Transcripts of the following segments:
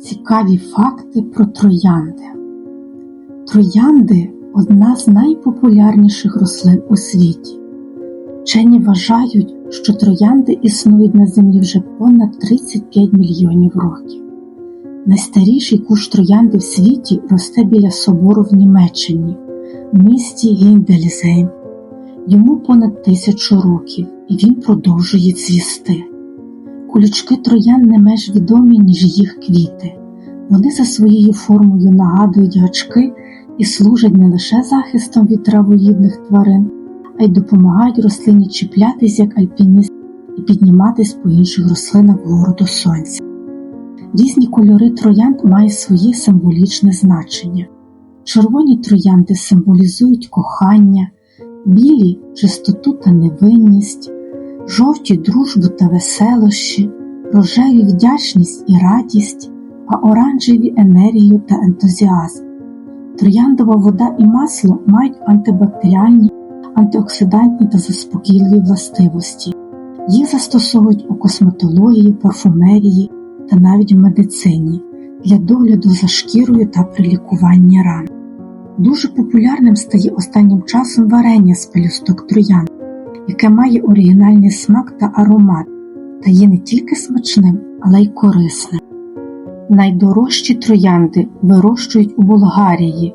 Цікаві факти про троянди. Троянди одна з найпопулярніших рослин у світі. Вчені вважають, що троянди існують на землі вже понад 35 мільйонів років. Найстаріший кущ троянди в світі росте біля собору в Німеччині, в місті Гіндельзейм. Йому понад тисячу років, і він продовжує цвісти. Колючки троян не менш відомі, ніж їх квіти. Вони за своєю формою нагадують гачки і служать не лише захистом від травоїдних тварин, а й допомагають рослині чіплятись як альпініст і підніматись по інших рослинах вгору до сонця. Різні кольори троянд мають своє символічне значення. Червоні троянди символізують кохання, білі чистоту та невинність, жовті дружбу та веселощі, рожеві вдячність і радість, а оранжеві енергію та ентузіазм. Трояндова вода і масло мають антибактеріальні, антиоксидантні та заспокійливі властивості. Їх застосовують у косметології, парфумерії та навіть в медицині для догляду за шкірою та при лікуванні ран. Дуже популярним стає останнім часом варення з пелюсток троянд, яке має оригінальний смак та аромат, та є не тільки смачним, але й корисним. Найдорожчі троянди вирощують у Болгарії,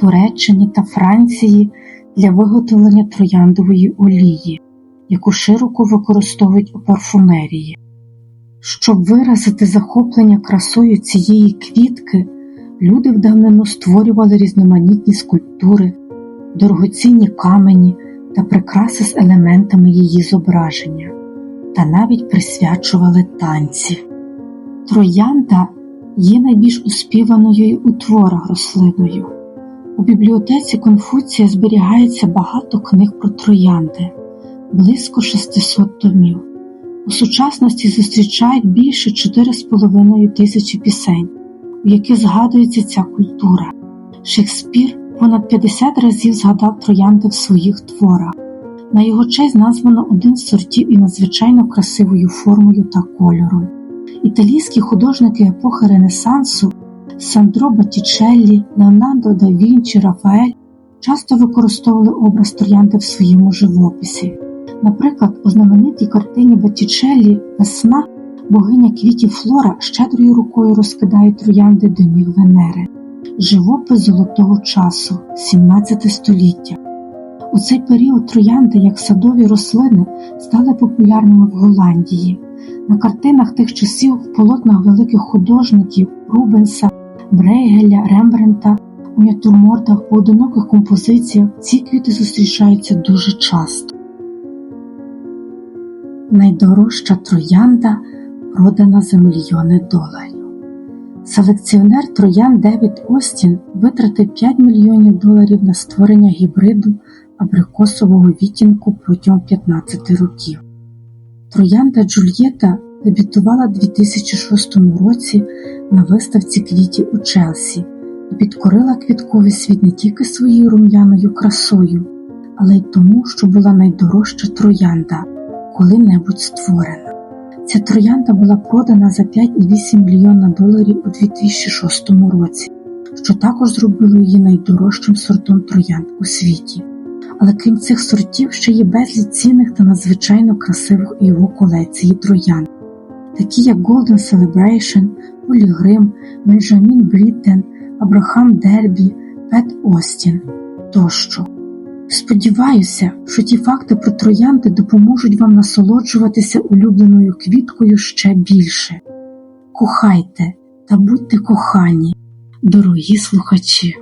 Туреччині та Франції для виготовлення трояндової олії, яку широко використовують у парфумерії. Щоб виразити захоплення красою цієї квітки, люди в давнину створювали різноманітні скульптури, дорогоцінні камені та прикраси з елементами її зображення, та навіть присвячували танці. Троянда є найбільш успіваною у творах рослиною. У бібліотеці Конфуція зберігається багато книг про троянди, близько 600 томів. У сучасності зустрічають більше 4,5 тисячі пісень, у яких згадується ця культура. Шекспір понад 50 разів згадав троянди в своїх творах. На його честь названо один з сортів і надзвичайно красивою формою та кольором. Італійські художники епохи Ренесансу Сандро Батічеллі, Леонардо да Вінчі, Рафаель часто використовували образ троянди в своєму живописі. Наприклад, у знаменитій картині Батічеллі Весна богиня квітів Флора щедрою рукою розкидає троянди до ніг Венери, живопис золотого часу, 17 століття. У цей період троянди, як садові рослини, стали популярними в Голландії. На картинах тих часів в полотнах великих художників Рубенса, Брейгеля, Рембрента, у натюрмортах, поодиноких композиціях ці квіти зустрічаються дуже часто. Найдорожча троянда продана за мільйони доларів. Селекціонер троян Девід Остін витратив 5 мільйонів доларів на створення гібриду абрикосового відтінку протягом 15 років. Троянда Джульєта дебютувала у 2006 році на виставці квітів у Челсі і підкорила квітковий світ не тільки своєю рум'яною красою, але й тому, що була найдорожча троянда, коли-небудь створена. Ця троянда була продана за 5,8 мільйона доларів у 2006 році, що також зробило її найдорожчим сортом троянд у світі. Але крім цих сортів ще є безліч цінних та надзвичайно красивих у його колекції троянд, такі як Golden Celebration, Полі Грим, Бенджамін Бріттен, Абрахам Дербі, Пет Остін тощо. Сподіваюся, що ті факти про троянди допоможуть вам насолоджуватися улюбленою квіткою ще більше. Кохайте та будьте кохані, дорогі слухачі!